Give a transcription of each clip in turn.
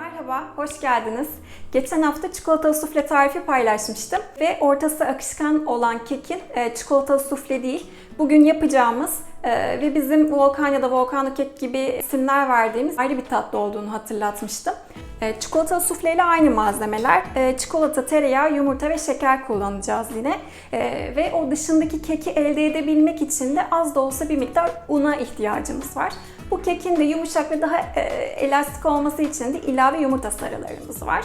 Merhaba, hoş geldiniz. Geçen hafta çikolatalı sufle tarifi paylaşmıştım ve ortası akışkan olan kekin e, çikolatalı sufle değil, bugün yapacağımız e, ve bizim volkan ya da volkanlı kek gibi isimler verdiğimiz ayrı bir tatlı olduğunu hatırlatmıştım. E, çikolatalı sufle ile aynı malzemeler, e, çikolata, tereyağı, yumurta ve şeker kullanacağız yine. E, ve o dışındaki keki elde edebilmek için de az da olsa bir miktar una ihtiyacımız var. Bu kekin de yumuşak ve daha elastik olması için de ilave yumurta sarılarımız var.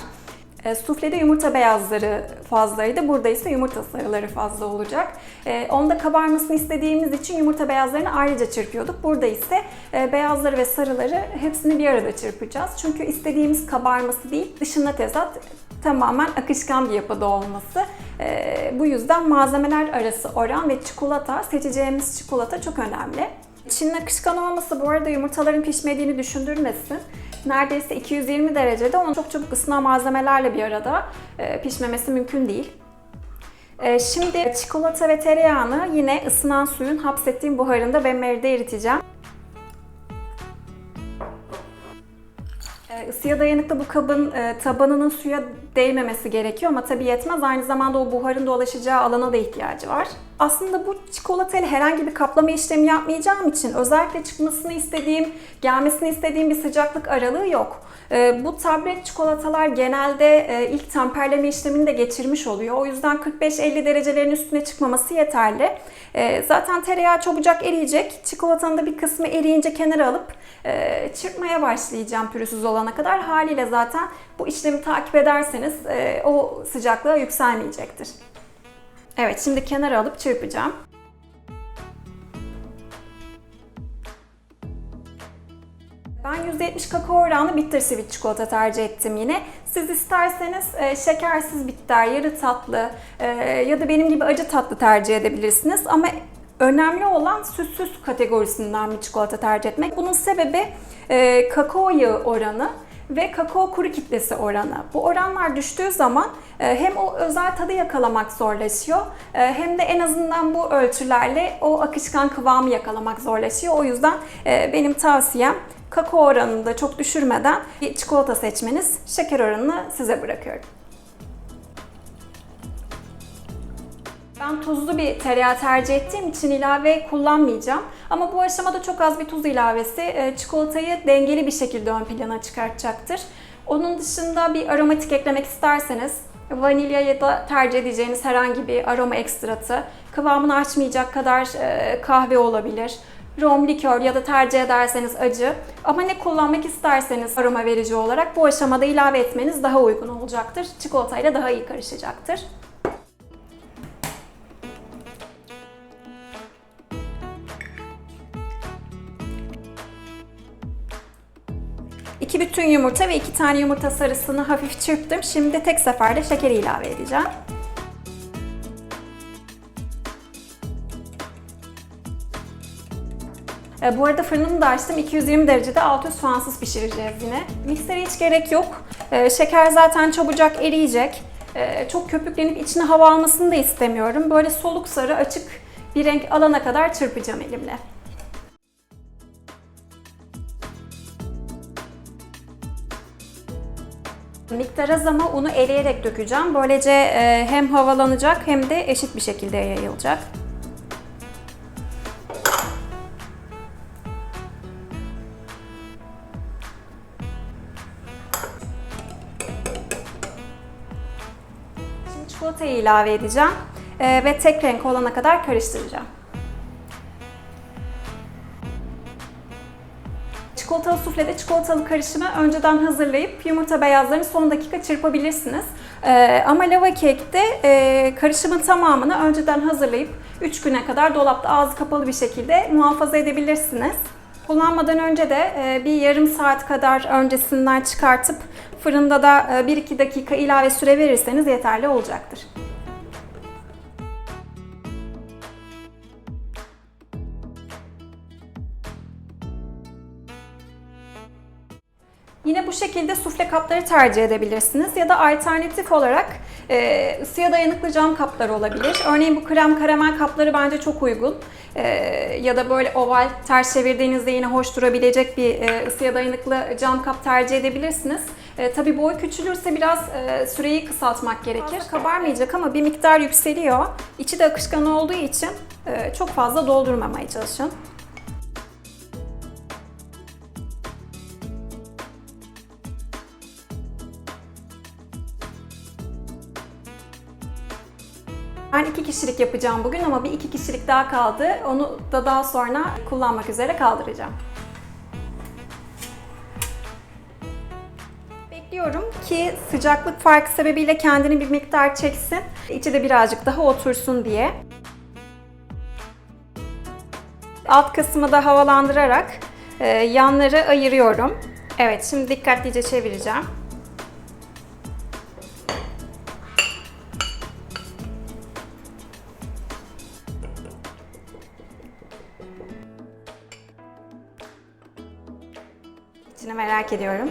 E, suflede yumurta beyazları fazlaydı. Burada ise yumurta sarıları fazla olacak. E, onda kabarmasını istediğimiz için yumurta beyazlarını ayrıca çırpıyorduk. Burada ise e, beyazları ve sarıları hepsini bir arada çırpacağız. Çünkü istediğimiz kabarması değil, dışında tezat tamamen akışkan bir yapıda olması. E, bu yüzden malzemeler arası oran ve çikolata, seçeceğimiz çikolata çok önemli. İçinin akışkan olması bu arada yumurtaların pişmediğini düşündürmesin. Neredeyse 220 derecede onu çok çabuk ısınan malzemelerle bir arada e, pişmemesi mümkün değil. E, Şimdi çikolata ve tereyağını yine ısınan suyun hapsettiğim buharında ben meride eriteceğim. E, Isıya dayanıklı bu kabın e, tabanının suya değmemesi gerekiyor ama tabii yetmez. Aynı zamanda o buharın dolaşacağı alana da ihtiyacı var. Aslında bu çikolatayla herhangi bir kaplama işlemi yapmayacağım için özellikle çıkmasını istediğim, gelmesini istediğim bir sıcaklık aralığı yok. E, bu tablet çikolatalar genelde e, ilk temperleme işlemini de geçirmiş oluyor. O yüzden 45-50 derecelerin üstüne çıkmaması yeterli. E, zaten tereyağı çabucak eriyecek. Çikolatanın da bir kısmı eriyince kenara alıp e, çırpmaya başlayacağım pürüzsüz olana kadar. Haliyle zaten bu işlemi takip ederseniz e, o sıcaklığa yükselmeyecektir. Evet şimdi kenara alıp çırpacağım. Ben %70 kakao oranlı bitter sweet çikolata tercih ettim yine. Siz isterseniz e, şekersiz bitter, yarı tatlı e, ya da benim gibi acı tatlı tercih edebilirsiniz. Ama önemli olan süssüz kategorisinden bir çikolata tercih etmek. Bunun sebebi e, kakao yağı oranı ve kakao kuru kitlesi oranı. Bu oranlar düştüğü zaman e, hem o özel tadı yakalamak zorlaşıyor e, hem de en azından bu ölçülerle o akışkan kıvamı yakalamak zorlaşıyor. O yüzden e, benim tavsiyem kakao oranını da çok düşürmeden bir çikolata seçmeniz. Şeker oranını size bırakıyorum. Ben tuzlu bir tereyağı tercih ettiğim için ilave kullanmayacağım. Ama bu aşamada çok az bir tuz ilavesi e, çikolatayı dengeli bir şekilde ön plana çıkartacaktır. Onun dışında bir aromatik eklemek isterseniz vanilya ya da tercih edeceğiniz herhangi bir aroma ekstratı, kıvamını açmayacak kadar e, kahve olabilir, rom, likör ya da tercih ederseniz acı. Ama ne kullanmak isterseniz aroma verici olarak bu aşamada ilave etmeniz daha uygun olacaktır. Çikolatayla daha iyi karışacaktır. İki bütün yumurta ve iki tane yumurta sarısını hafif çırptım. Şimdi tek seferde şekeri ilave edeceğim. E, Bu arada fırınımı da açtım. 220 derecede alt üst fansız pişireceğiz yine. Miksere hiç gerek yok. E, Şeker zaten çabucak eriyecek. E, Çok köpüklenip içine hava almasını da istemiyorum. Böyle soluk sarı açık bir renk alana kadar çırpacağım elimle. Miktar az ama unu eleyerek dökeceğim. Böylece e, hem havalanacak hem de eşit bir şekilde yayılacak. Şimdi çikolatayı ilave edeceğim e, ve tek renk olana kadar karıştıracağım. Çikolatalı suflede çikolatalı karışımı önceden hazırlayıp yumurta beyazlarını son dakika çırpabilirsiniz. Ee, ama lava kekte e, karışımın tamamını önceden hazırlayıp 3 güne kadar dolapta ağzı kapalı bir şekilde muhafaza edebilirsiniz. Kullanmadan önce de e, bir yarım saat kadar öncesinden çıkartıp fırında da e, 1-2 dakika ilave süre verirseniz yeterli olacaktır. Yine bu şekilde sufle kapları tercih edebilirsiniz ya da alternatif olarak e, ısıya dayanıklı cam kaplar olabilir. Örneğin bu krem karamel kapları bence çok uygun. E, ya da böyle oval ters çevirdiğinizde yine hoş durabilecek bir e, ısıya dayanıklı cam kap tercih edebilirsiniz. E, tabii boy küçülürse biraz e, süreyi kısaltmak gerekir. Fazla kabarmayacak ama bir miktar yükseliyor. İçi de akışkan olduğu için e, çok fazla doldurmamaya çalışın. Ben iki kişilik yapacağım bugün ama bir iki kişilik daha kaldı. Onu da daha sonra kullanmak üzere kaldıracağım. Bekliyorum ki sıcaklık farkı sebebiyle kendini bir miktar çeksin. İçi de birazcık daha otursun diye. Alt kısmı da havalandırarak e, yanları ayırıyorum. Evet, şimdi dikkatlice çevireceğim. İçini merak ediyorum.